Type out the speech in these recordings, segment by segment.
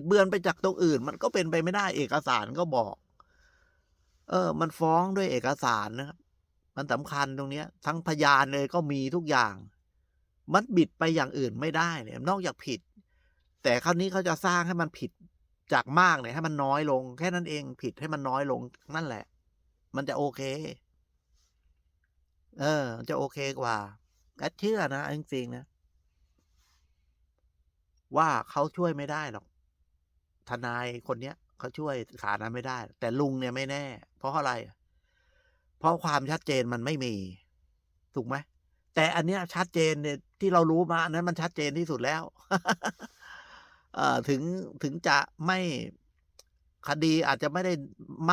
ดเบือนไปจากตรงอื่น มันก็เป็นไปไม่ได้เอกสารก็บอก เออ มันฟ้องด้วยเอกสารนะครับ มันสำคัญตรงเนี้ย ทั้งพยานเลยก็มีทุกอย่าง มันบิดไปอย่างอื่นไม่ได้เนี่ย นอกจากผิด แต่คราวนี้เขาจะสร้างให้มันผิดจากมากเนี่ยให้มันน้อยลง แค่นั้นเองผิดให้มันน้อยลงนั่นแหละ มันจะโอเค เออ จะโอเคกว่าแอดเชื่อนะจริงๆนะว่าเขาช่วยไม่ได้หรอก ทนายคนเนี้ยเขาช่วยขานั้นไม่ได้ แต่ลุงเนี่ยไม่แน่ เพราะอะไร เพราะความชัดเจนมันไม่มี ถูกไหมแต่อันเนี้ยชัดเจนเนี่ยที่เรารู้มาอันนั้นมันชัดเจนที่สุดแล้วอถึงถึงจะไม่คดีอาจจะไม่ได้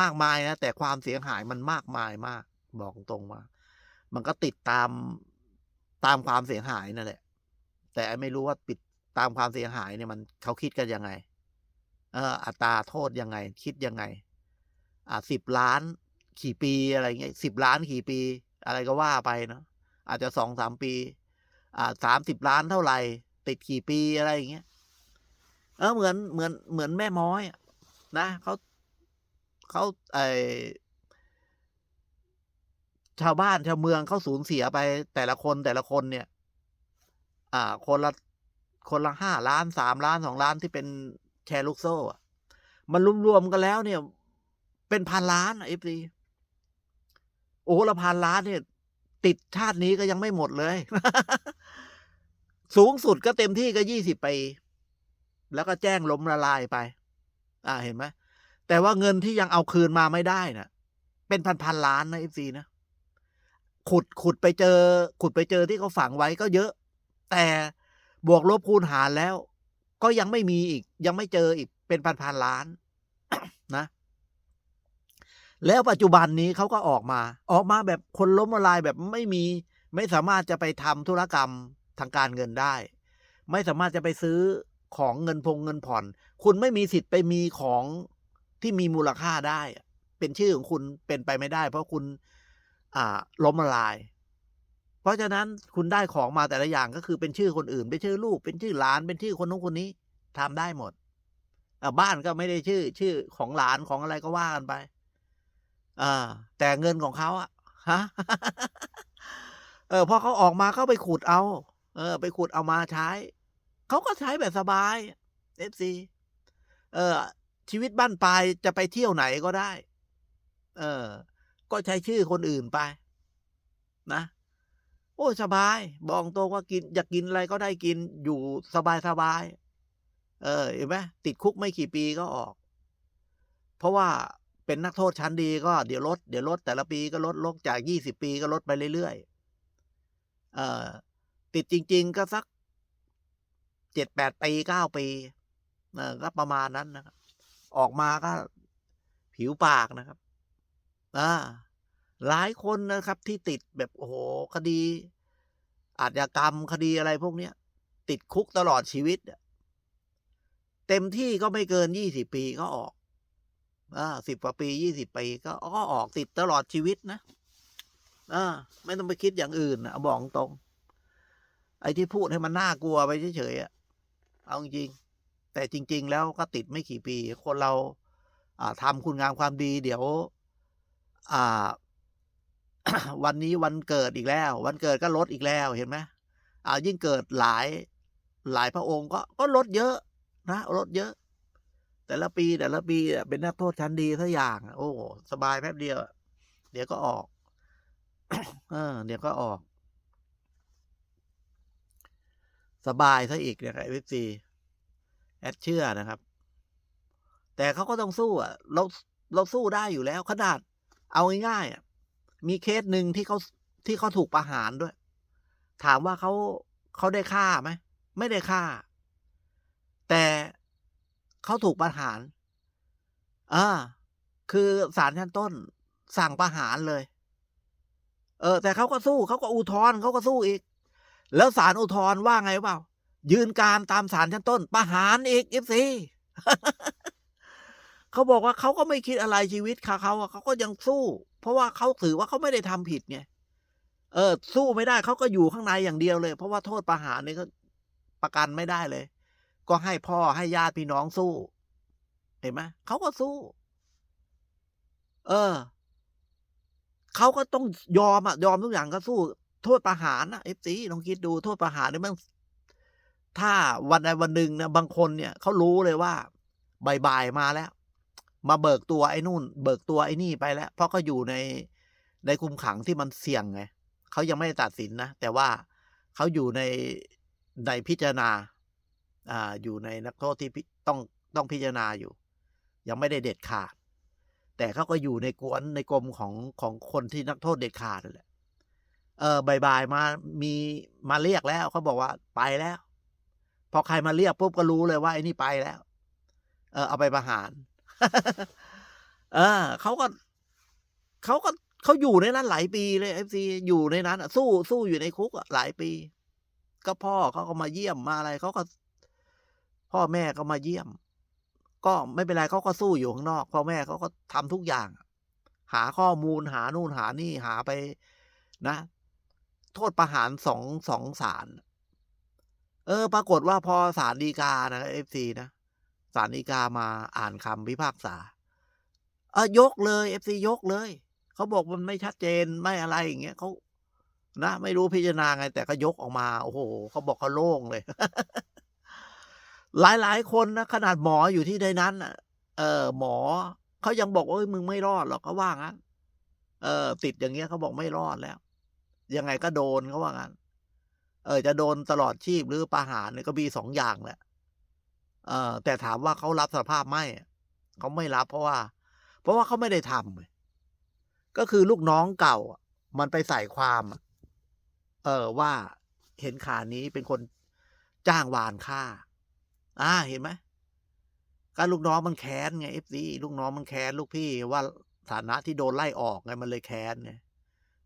มากมายนะ แต่ความเสียหายมันมากมายมาก บอกตรงว่า มันก็ติดตามตามความเสียหายนั่นแหละ แต่ไม่รู้ว่าปิดตามความเสียหายเนี่ยมันเขาคิดกันยังไง เอออัตราโทษยังไง คิดยังไง อ่าสิบล้านขี่ปีอะไรเงี้ยสิบล้านขี่ปี อะไรก็ว่าไปเนาะอาจจะสองสามปี อ่าสามสิบล้านเท่าไหร่ ติดขี่ปีอะไรอย่างเงี้ยเออเหมือนเหมือนเหมือนแม่ม้อยะนะเขาเขาไอชาวบ้านชาวเมืองเขาสูญเสียไปแต่ละคนแต่ละคนเนี่ย อ่า คนละคนละห้าล้านสามล้านสองล้านที่เป็น แชร์ลูกโซ่อะมันรวมๆกันแล้วเนี่ย เป็นพันล้านเอฟซีโอ้ละพันล้านเนี่ย ติดชาตินี้ก็ยังไม่หมดเลย สูงสุดก็เต็มที่ก็ยี่สิบปีแล้วก็แจ้งล้มละลายไป อ่าเห็นไหมแต่ว่าเงินที่ยังเอาคืนมาไม่ได้น่ะ เป็นพันพันล้านนะเอฟซีนะ ขุดขุดไปเจอ ขุดไปเจอที่เขาฝังไว้ก็เยอะ แต่บวกลบคูณหารแล้ว ก็ยังไม่มีอีก ยังไม่เจออีกเป็นพันพันล้านนะ แล้วปัจจุบันนี้เขาก็ออกมา ออกมาแบบคนล้มละลายแบบไม่มี ไม่สามารถจะไปทำธุรกรรมทางการเงินได้ ไม่สามารถจะไปซื้อของเงินพงเงินผ่อน คุณไม่มีสิทธิ์ไปมีของที่มีมูลค่าได้ เป็นชื่อของคุณเป็นไปไม่ได้ เพราะคุณ อ่าล้มละลาย ราะฉะนั้นคุณได้ของมาแต่ละอย่างก็คือเป็นชื่อคนอื่น เป็นชื่อลูก เป็นชื่อหลาน เป็นชื่อคนนู้นคนนี้ทำได้หมดบ้านก็ไม่ได้ชื่อ ชื่อของหลานของอะไรก็ว่ากันไปอแต่เงินของเขาอะฮะเออพอเขาออกมาเขาไปขุดเอา เออ ไปขุดเอามาใช้ เขาก็ใช้แบบสบายเอฟซีเออ ชีวิตบ้านปลายจะไปเที่ยวไหนก็ได้ เออ ก็ใช้ชื่อคนอื่นไป นะ โอ้สบาย บอกตรงว่ากิน อยากกินอะไรก็ได้กินอยู่สบายสบาย เออเห็นไหมติดคุกไม่กี่ปีก็ออก เพราะว่าเป็นนักโทษชั้นดีก็เดี๋ยวลดเดี๋ยวลดแต่ละปีก็ลดลงจากยี่สิบปีก็ลดไปเรื่อยๆเออติดจริง ๆ ก็สักเจ็ดแปดปีเก้าปีเออก็ประมาณนั้นนะครับ ออกมาก็ผิวปากนะครับ อ่า หลายคนนะครับที่ติดแบบโอ้โหคดี อาชญากรรมคดีอะไรพวกเนี้ย ติดคุกตลอดชีวิต เต็มที่ก็ไม่เกินยี่สิบปีก็ออกอ่าสิบกว่าปียี่สิบปีก็ก็ออกติดตลอดชีวิตนะอ่าไม่ต้องไปคิดอย่างอื่นนะเอบอกตรง ไอ้ที่พูดให้มันน่ากลัวไปเฉยๆเอาจริง แต่จริง ๆ แล้วก็ติดไม่กี่ปี คนเรา อ่าทำคุณงามความดี เดี๋ยว อ่า วันนี้วันเกิดอีกแล้ว วันเกิดก็ลดอีกแล้วเห็นไหมอ่ายิ่งเกิดหลายหลายพระองค์ก็ก็ลดเยอะนะลดเยอะ แต่ละปีแต่ละปีเป็นนักโทษชั้นดีทุกอย่าง โอ้สบายแป๊บเดียว เดี๋ยวก็ออก เออ เดี๋ยวก็ออก สบายซะอีกเนี่ยไอพีซีแอดเชื่อนะครับ แต่เขาก็ต้องสู้อะ เราเราสู้ได้อยู่แล้ว ขนาด เอาง่ายๆอะ มีเคสหนึ่งที่เขาที่เขาถูกประหารด้วย ถามว่าเขาเขาได้ฆ่าไหมไม่ได้ฆ่า แต่เขาถูกประหารอ่าคือศาลชั้นต้น สั่งประหารเลย เออ แต่เขาก็สู้เขาก็อุทธรณ์เขาก็สู้อีก แล้วศาลอุทธรณ์ว่าไงเปล่า ยืนการตามศาลชั้นต้น ประหารอีกเอฟซี เขาบอกว่าเขาก็ไม่คิดอะไรชีวิตเขาเขาเขาก็ยังสู้ เพราะว่าเขาถือว่าเขาไม่ได้ทำผิดไงเออ สู้ไม่ได้เขาก็อยู่ข้างในอย่างเดียวเลย เพราะว่าโทษประหารนี่ก็ประกันไม่ได้เลย ก็ให้พ่อให้ญาติพี่น้องสู้ เห็นไหมเขาก็สู้ เออเขาก็ต้องยอมอะยอมทุกอย่างก็สู้ โทษประหารนะเอฟซีลองคิดดูโทษประหารนี่มันถ้าวันใดวันหนึ่งนะบางคนเนี่ยเขารู้เลยว่าบ่ายๆมาแล้ว มาเบิกตัวไอ้นู่น เบิกตัวไอ้นี่ไปแล้ว เพราะเขาอยู่ในในคุมขังที่มันเสี่ยงไงเขายังไม่ได้ตัดสินนะ แต่ว่าเขาอยู่ในในพิจารณา อ่า อยู่ในนักโทษที่ต้องต้องพิจารณาอยู่ ยังไม่ได้เด็ดขาด แต่เขาก็อยู่ในกวนในกรมของของคนที่นักโทษเด็ดขาดนั่นแหละ เออบ่ายๆมามีมาเรียกแล้วเขาบอกว่าไปแล้ว พอใครมาเรียกปุ๊บก็รู้เลยว่าไอ้นี่ไปแล้ว เออเอาไปประหาร เออเขาก็เขาก็เขาอยู่ในนั้นหลายปีเลยเอฟซีอยู่ในนั้นสู้สู้อยู่ในคุกหลายปี ก็พ่อเขาก็มาเยี่ยมมาอะไรเขาก็ พ่อแม่ก็มาเยี่ยม ก็ไม่เป็นไรเขาก็สู้อยู่ข้างนอก พ่อแม่เขาก็ทำทุกอย่าง หาข้อมูลหานู่นหานี่หาไปนะ โทษประหารสองสองศาลเออ ปรากฏว่าพอศาลฎีกานะเอฟซีนะาลฎีกามาอ่านคำพิพากษาเออยกเลยเอฟซียกเลย เขาบอกมันไม่ชัดเจนไม่อะไรอย่างเงี้ยเขานะไม่รู้พิจารณาไง แต่ก็ยกออกมา โอ้โหเขาบอกเขาโล่งเลย หลายหลายคนนะขนาดหมออยู่ที่ในนั้นเออหมอเขายังบอกว่ามึงไม่รอดหรอกเขาว่างั้นเออ ติดอย่างเงี้ยเขาบอกไม่รอดแล้ว ยังไงก็โดนเขาว่างั้นเออ จะโดนตลอดชีพหรือประหารเนี่ยก็มีสองอย่างแหละ เออแต่ถามว่าเขารับสารภาพไหมเขาไม่รับเพราะว่า เพราะว่าเขาไม่ได้ทำไงก็คือลูกน้องเก่า มันไปใส่ความ เออว่าเห็นขานี้เป็นคนจ้างวานฆ่า อ่า เห็นไหมก็ลูกน้องมันแค้นไงเอฟซีลูกน้องมันแค้นลูกพี่ว่าฐานะที่โดนไล่ออกไงมันเลยแค้นไง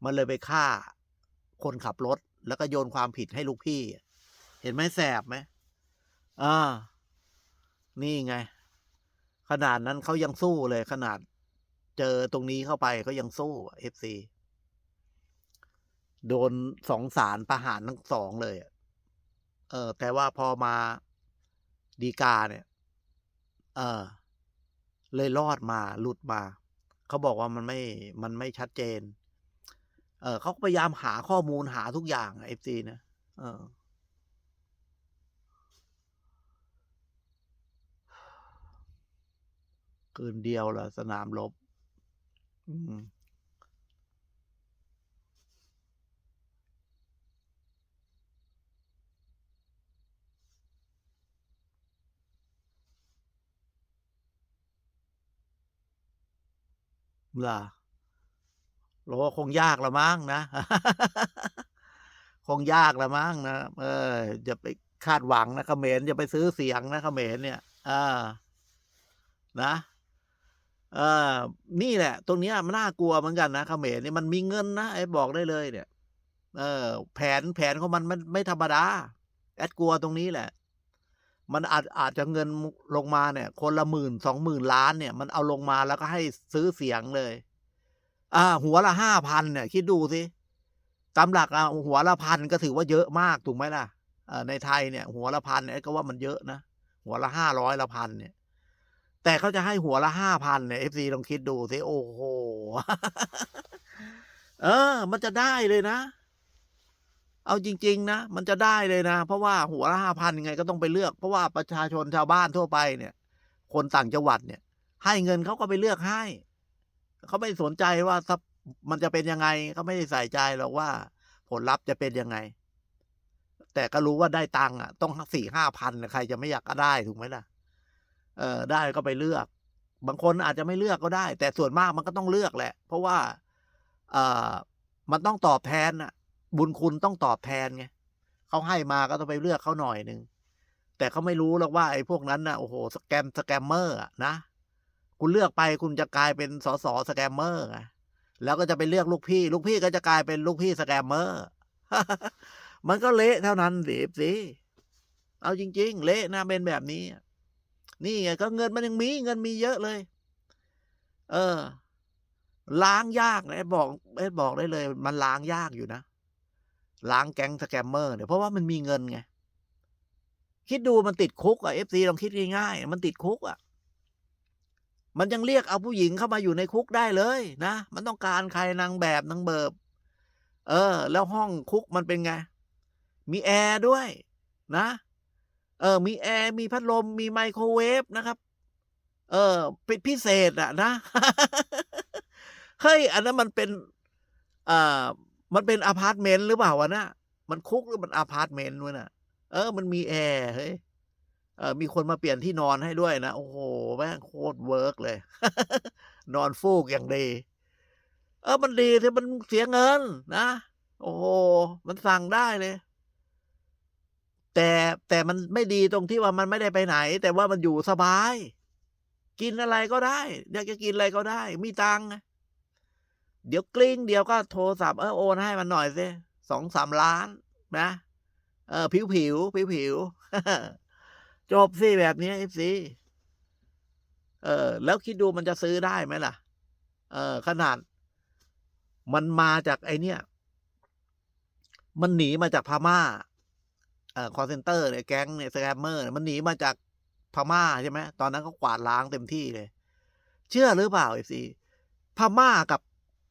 มันเลยไปฆ่า คนขับรถ แล้วก็โยนความผิดให้ลูกพี่ เห็นไหมแสบไหมอ่า นี่ไง ขนาดนั้นเขายังสู้เลยขนาด เจอตรงนี้เข้าไปเขายังสู้เอฟซีโดนสองสารประหารทั้งสองเลยเออ แต่ว่าพอมาดีกาเนี่ย เออ เลยรอดมาหลุดมา เขาบอกว่ามันไม่ มันไม่ชัดเจน เออเขาพยายามหาข้อมูลหาทุกอย่างเอฟซีนะ เออ คืนเดียวเหรอสนามรบอืมล่ะเราคงยากละมั้งนะ คงยากละมั้งนะ เอออย่าไปคาดหวังนะเขมรอย่าไปซื้อเสียงนะเขมรเนี่ย อ่า นะ เออนี่แหละ ตรงนี้มันน่ากลัวเหมือนกันนะเขมรนี่มันมีเงินนะไอ้บอกได้เลยเนี่ย เออ แผนแผนของมันมันไม่ธรรมดาแอดกลัวตรงนี้แหละ มันอาจอาจจะเงินลงมาเนี่ย คนละหมื่นสองหมื่นล้านเนี่ย มันเอาลงมาแล้วก็ให้ซื้อเสียงเลย อ่า หัวละห้าพันเนี่ย คิดดูสิตามหลักอะหัวละพันก็ถือว่าเยอะมากถูกไหมล่ะในไทยเนี่ย หัวละพันเนี่ยก็ว่ามันเยอะนะหัวละห้าร้อยละพันเนี่ย แต่เขาจะให้หัวละห้าพันเนี่ยเอฟซีลองคิดดูสิโอ้โห เออ มันจะได้เลยนะ เอาจริง ๆ นะ มันจะได้เลยนะ เพราะว่าหัวละห้าพันยังไงก็ต้องไปเลือก เพราะว่าประชาชนชาวบ้านทั่วไปเนี่ย คนต่างจังหวัดเนี่ย ให้เงินเขาก็ไปเลือกให้ เขาไม่สนใจว่าถ้ามันจะเป็นยังไงเขาไม่ได้ใส่ใจหรอกว่า ผลลัพธ์จะเป็นยังไง แต่ก็รู้ว่าได้ตังค์อะ ต้องสี่ห้าพันใครจะไม่อยากก็ได้ถูกไหมล่ะ เออได้ก็ไปเลือก บางคนอาจจะไม่เลือกก็ได้ แต่ส่วนมากมันก็ต้องเลือกแหละ เพราะว่าเออมันต้องตอบแทนน่ะบุญคุณต้องตอบแทนไงเขาให้มาก็ต้องไปเลือกเขาหน่อยหนึ่งแต่เขาไม่รู้หรอกว่าไอ้พวกนั้นน่ะโอ้โหสแกมสแกมเมอร์นะคุณเลือกไปคุณจะกลายเป็นสสสแกมเมอร์ไงแล้วก็จะไปเลือกลูกพี่ ลูกพี่ก็จะกลายเป็นลูกพี่สแกมเมอร์ มันก็เละเท่านั้นสิสิเอาจริง ๆ เละนะเป็นแบบนี้ นี่ไงก็เงินมันยังมีเงินมีเยอะเลย เออ ล้างยากนะบอกเอบอกได้เลย มันล้างยากอยู่นะ ล้างแก๊งสแกมเมอร์เนี่ยเพราะว่ามันมีเงินไง คิดดูมันติดคุกอะเอฟซีลองคิดง่ายๆมันติดคุกอะ มันยังเรียกเอาผู้หญิงเข้ามาอยู่ในคุกได้เลยนะ มันต้องการใครนางแบบนางเบิบ เออ แล้วห้องคุกมันเป็นไง มีแอร์ด้วย นะ เออ มีแอร์ มีพัดลม มีไมโครเวฟนะครับ เออเป็นพิเศษอะนะ เฮ้ย อันนั้นมันเป็นอ่ามันเป็นอพาร์ตเมนต์หรือเปล่าวะนะมันคุกหรือมันอพาร์ตเมนต์วะน่ะเออ มันมีแอร์เฮ้ยเออมีคนมาเปลี่ยนที่นอนให้ด้วยนะ โอ้โห แม่งโคตรเวิร์กเลย นอนฟูกอย่างดี เออ มันดีที่มันเสียเงินนะ โอ้โห มันสั่งได้เลย แต่แต่มันไม่ดีตรงที่ว่ามันไม่ได้ไปไหน แต่ว่ามันอยู่สบาย กินอะไรก็ได้อยากจะกินอะไรก็ได้ มีตังค์เดี๋ยวกลิ้งเดี๋ยวก็โทรศัพท์เออโอนให้มันหน่อยสิสองสามล้าน นะเออผิวผิวผิวผิวจบสิแบบนี้เอฟซีเออ แล้วคิดดูมันจะซื้อได้ไหมล่ะ เออ ขนาด มันมาจากไอเนี้ยมันหนีมาจากพม่า เอ่อคอเซนเตอร์เนี่ยแก๊งเนี่ยสแกมเมอร์มันหนีมาจากพม่าใช่ไหมตอนนั้นเขากวาดล้างเต็มที่เลย เชื่อหรือเปล่าไอฟซีพม่ากับ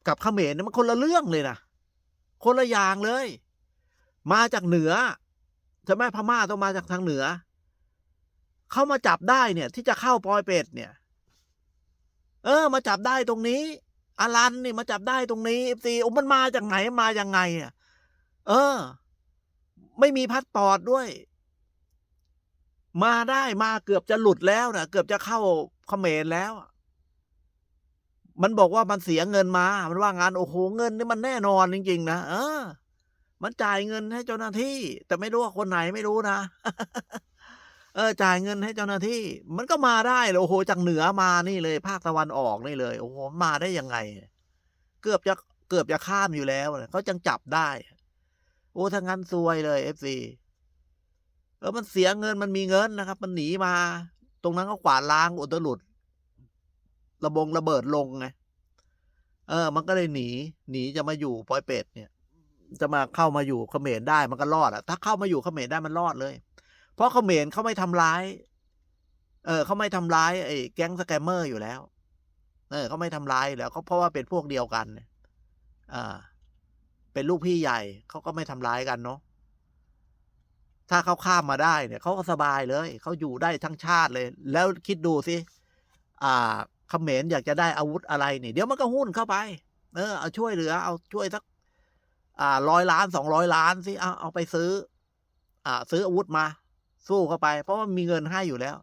กับเขมรเนี่ยมันคนละเรื่องเลยนะคนละอย่างเลย มาจากเหนือใช่ไหมพม่าต้องมาจากทางเหนือ เขามาจับได้เนี่ย ที่จะเข้าปอยเป็ดเนี่ย เออ มาจับได้ตรงนี้อารันนี่มาจับได้ตรงนี้เอฟซีโอ้มันมาจากไหนมายังไงอะ เออ ไม่มีพัดปอดด้วย มาได้มาเกือบจะหลุดแล้วนะเกือบจะเข้าเขมรแล้วมันบอกว่ามันเสียเงินมา มันว่างานโอ้โหเงินนี่มันแน่นอนจริงๆนะเออ มันจ่ายเงินให้เจ้าหน้าที่ แต่ไม่รู้ว่าคนไหนไม่รู้นะเออ จ่ายเงินให้เจ้าหน้าที่ มันก็มาได้เลยโอ้โหจากเหนือมานี่เลย ภาคตะวันออกนี่เลย โอ้โหมาได้ยังไง เกือบจะเกือบจะข้ามอยู่แล้วเขาจังจับได้ โอ้ถ้างั้นซวยเลยเอฟซีเออมันเสียเงินมันมีเงินนะครับ มันหนีมา ตรงนั้นก็กวาดล้างอุตลุดระบงระเบิดลงไงเออ มันก็เลยหนี หนีจะมาอยู่ปอยเป็ดเนี่ย จะมาเข้ามาอยู่เขมรได้มันก็รอดอะถ้าเข้ามาอยู่เขมรได้มันรอดเลย เพราะเขมรเขาไม่ทำร้าย เออเขาไม่ทำร้ายไอ้แก๊งสแกมเมอร์อยู่แล้ว เออเขาไม่ทำร้ายแล้วเขาเพราะว่าเป็นพวกเดียวกันเนี่ยอ่า เป็นลูกพี่ใหญ่เขาก็ไม่ทำร้ายกันเนาะถ้าเขาข้ามมาได้เนี่ยเขาก็สบายเลยเขาอยู่ได้ทั้งชาติเลย แล้วคิดดูสิอ่าเขมรอยากจะได้อาวุธอะไรเนี่ยเดี๋ยวมันก็หุ้นเข้าไป เออเอาช่วยเหลือ เอาช่วยสัก อ่าร้อยล้านสองร้อยล้านสิเอาเอาไปซื้อ อ่า ซื้ออาวุธมา สู้เข้าไป เพราะว่ามีเงินให้อยู่แล้ว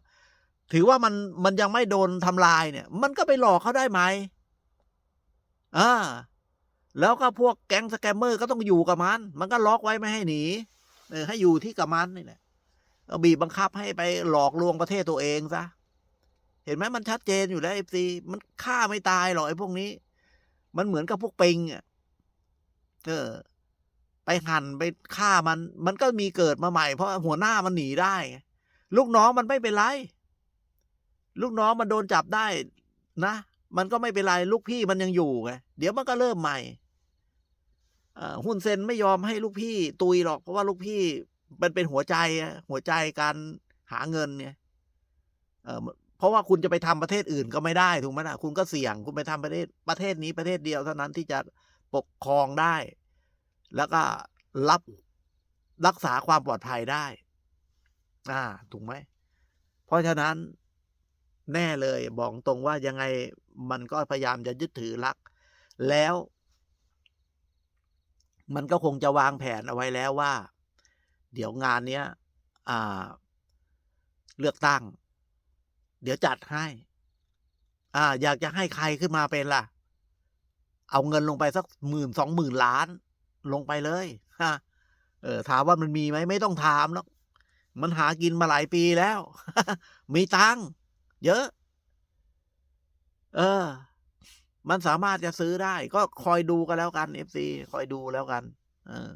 ถือว่ามันมันยังไม่โดนทำลายเนี่ย มันก็ไปหลอกเขาได้ไหมอ่า แล้วก็พวกแก๊งสแกมเมอร์ก็ต้องอยู่กับมัน มันก็ล็อกไว้ไม่ให้หนีเออให้อยู่ที่กับมันนี่แหละบีบบังคับให้ไปหลอกลวงประเทศตัวเองซะ เห็นไหมมันชัดเจนอยู่แล้วเอฟซีมันฆ่าไม่ตายหรอกไอ้พวกนี้ มันเหมือนกับพวกปิงอะเออ ไปหั่นไปฆ่ามัน มันก็มีเกิดมาใหม่เพราะหัวหน้ามันหนีได้ ลูกน้องมันไม่เป็นไร ลูกน้องมันโดนจับได้นะ มันก็ไม่เป็นไรลูกพี่มันยังอยู่ไงเดี๋ยวมันก็เริ่มใหม่หุ้นเซนไม่ยอมให้ลูกพี่ตุยหรอก เพราะว่าลูกพี่มันเป็นหัวใจหัวใจการหาเงินเนี่ยเพราะว่าคุณจะไปทำประเทศอื่นก็ไม่ได้ถูกไหมล่ะคุณก็เสี่ยงคุณไปทำประเทศประเทศนี้ประเทศเดียวเท่านั้นที่จะปกครองได้ แล้วก็รับรักษาความปลอดภัยได้ อ่า ถูกไหม เพราะฉะนั้นแน่เลยบอกตรงว่ายังไงมันก็พยายามจะยึดถือรัก แล้ว มันก็คงจะวางแผนเอาไว้แล้วว่า เดี๋ยวงานเนี้ยเลือกตั้ง เดี๋ยวจัดให้ อ่า อยากจะให้ใครขึ้นมาเป็นล่ะ เอาเงินลงไปสักหมื่นสองหมื่นล้าน ลงไปเลยฮะเออถามว่ามันมีไหมไม่ต้องถามแล้วมันหากินมาหลายปีแล้ว มีตังค์เยอะ เออ มันสามารถจะซื้อได้ ก็คอยดูกันแล้วกันเอฟซีคอยดูแล้วกัน เออ